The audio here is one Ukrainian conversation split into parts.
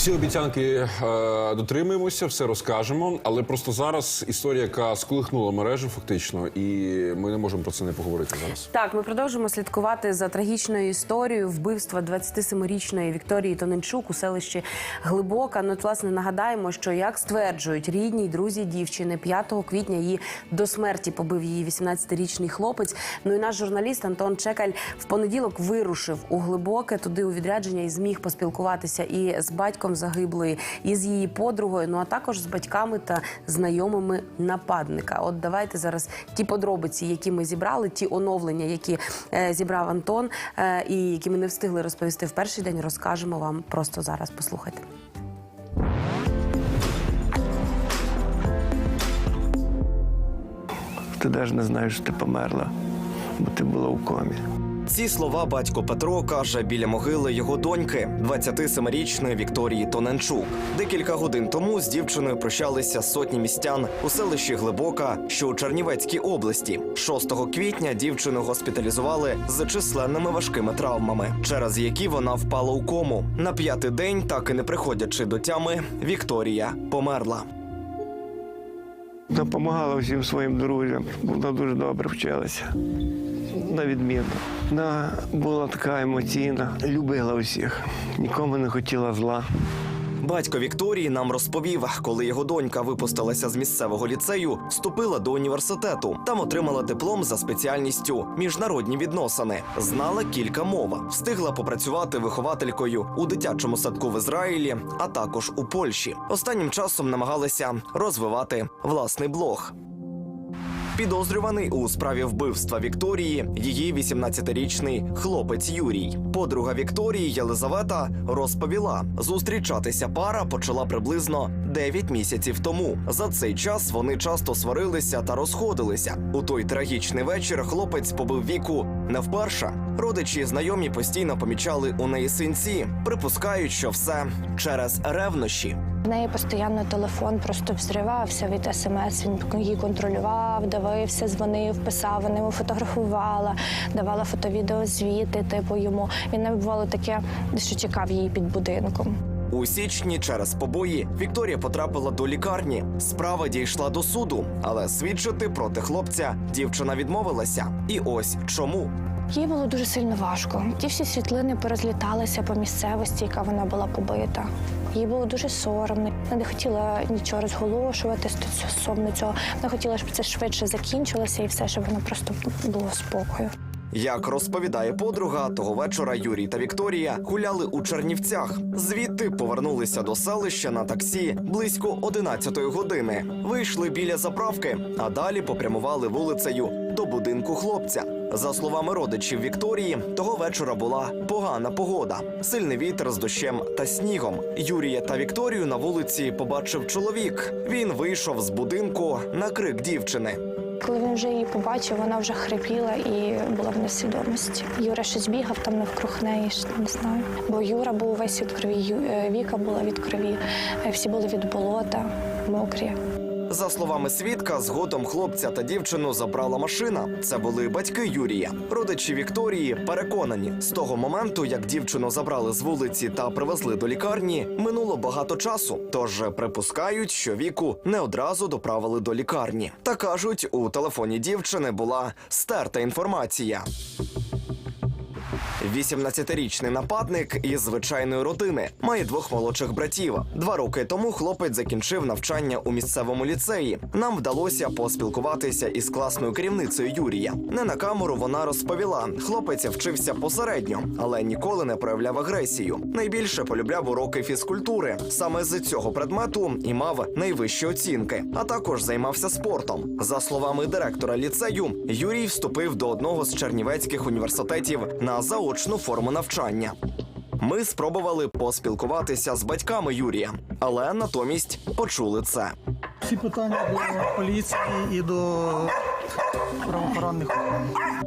Всі обіцянки е, дотримуємося, все розкажемо. Але просто зараз історія, яка сколихнула мережу, фактично, і ми не можемо про це не поговорити зараз. Так, ми продовжимо слідкувати за трагічною історією вбивства 27-річної Вікторії Тоненчук у селищі Глибока. Ну, власне, нагадаємо, що як стверджують рідні й друзі дівчини, 5 квітня її до смерті побив її 18-річний хлопець. Ну і наш журналіст Антон Чекаль в понеділок вирушив у глибоке туди у відрядження і зміг поспілкуватися і з батьком загиблої, і з її подругою. Ну а також з батьками та знайомими нападника. От давайте зараз ті подробиці, які ми зібрали, ті оновлення, які е, зібрав Антон, е, і які ми не встигли розповісти в перший день, розкажемо вам просто зараз. Послухайте. Ти навіть не знаєш, що ти померла, бо ти була у комі. Ці слова батько Петро каже біля могили його доньки, 27-річної Вікторії Тоненчук. Декілька годин тому з дівчиною прощалися сотні містян у селищі Глибока, що у Чернівецькій області. 6 квітня дівчину госпіталізували з численними важкими травмами, через які вона впала у кому. На п'ятий день, так і не приходячи до тями, Вікторія померла. Допомагала всім своїм друзям. Вона дуже добре вчилася. На відміну. Вона була така емоційна, любила усіх, нікому не хотіла зла. Батько Вікторії нам розповів, коли його донька випустилася з місцевого ліцею, вступила до університету. Там отримала диплом за спеціальністю міжнародні відносини. Знала кілька мов, встигла попрацювати вихователькою у дитячому садку в Ізраїлі, а також у Польщі. Останнім часом намагалася розвивати власний блог. Підозрюваний у справі вбивства Вікторії, її 18-річний хлопець Юрій. Подруга Вікторії Єлизавета розповіла, зустрічатися пара почала приблизно 9 місяців тому. За цей час вони часто сварилися та розходилися. У той трагічний вечір хлопець побив віку не вперше. Родичі і знайомі постійно помічали у неї синці, припускають, що все через ревнощі. В неї постійно телефон просто взривався від смс. Він її контролював, дивився, дзвонив, писав. Вона йому фотографувала, давала фото-відеозвіти. Типу йому він не бувало таке, що чекав її під будинком. У січні через побої Вікторія потрапила до лікарні. Справа дійшла до суду, але свідчити проти хлопця дівчина відмовилася. І ось чому. Їй було дуже сильно важко. Ті всі світлини порозліталися по місцевості, яка вона була побита. Їй було дуже соромно. Вона не хотіла нічого розголошувати стосовно цього. Вона хотіла, щоб це швидше закінчилося і все, щоб вона просто було спокою. Як розповідає подруга, того вечора Юрій та Вікторія гуляли у Чернівцях. Звідти повернулися до селища на таксі близько 11-ї години. Вийшли біля заправки, а далі попрямували вулицею до будинку хлопця. За словами родичів Вікторії, того вечора була погана погода, сильний вітер з дощем та снігом. Юрія та Вікторію на вулиці побачив чоловік. Він вийшов з будинку на крик дівчини. Коли він вже її побачив, вона вже хрипіла і була в несвідомості. Юра щось бігав там навкруг неї, не знаю. Бо Юра був весь від крові, е, Віка була від крові, е, всі були від болота, мокрі. За словами свідка, згодом хлопця та дівчину забрала машина. Це були батьки Юрія. Родичі Вікторії переконані, з того моменту, як дівчину забрали з вулиці та привезли до лікарні, минуло багато часу. Тож припускають, що віку не одразу доправили до лікарні. Та кажуть, у телефоні дівчини була стерта інформація. 18-річний нападник із звичайної родини має двох молодших братів. Два роки тому хлопець закінчив навчання у місцевому ліцеї. Нам вдалося поспілкуватися із класною керівницею Юрія. Не на камеру вона розповіла. Хлопець вчився посередньо, але ніколи не проявляв агресію. Найбільше полюбляв уроки фізкультури. Саме з цього предмету і мав найвищі оцінки, а також займався спортом. За словами директора ліцею, Юрій вступив до одного з чернівецьких університетів на заочну форму навчання. Ми спробували поспілкуватися з батьками Юрія, але натомість почули це. Всі питання до поліції і до правоохоронних органів.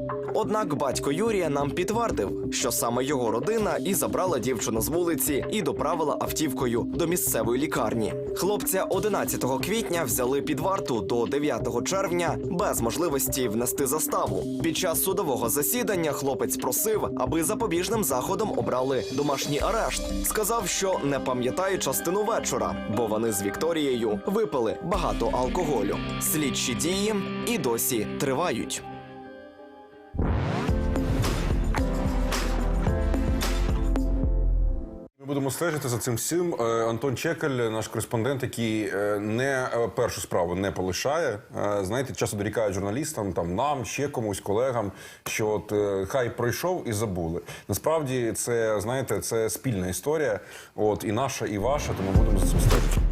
Однак батько Юрія нам підтвердив, що саме його родина і забрала дівчину з вулиці і доправила автівкою до місцевої лікарні. Хлопця 11 квітня взяли під варту до 9 червня без можливості внести заставу. Під час судового засідання хлопець просив, аби запобіжним заходом обрали домашній арешт. Сказав, що не пам'ятає частину вечора, бо вони з Вікторією випили багато алкоголю. Слідчі дії і досі тривають. Будемо стежити за цим всім. Е, Антон Чекаль, наш кореспондент, який е, не е, першу справу не полишає. Знаєте, часто дорікають журналістам, там нам, ще комусь, колегам, що от хай пройшов і забули. Насправді, це знаєте, це спільна історія. От і наша, і ваша, тому будемо за цим стежити.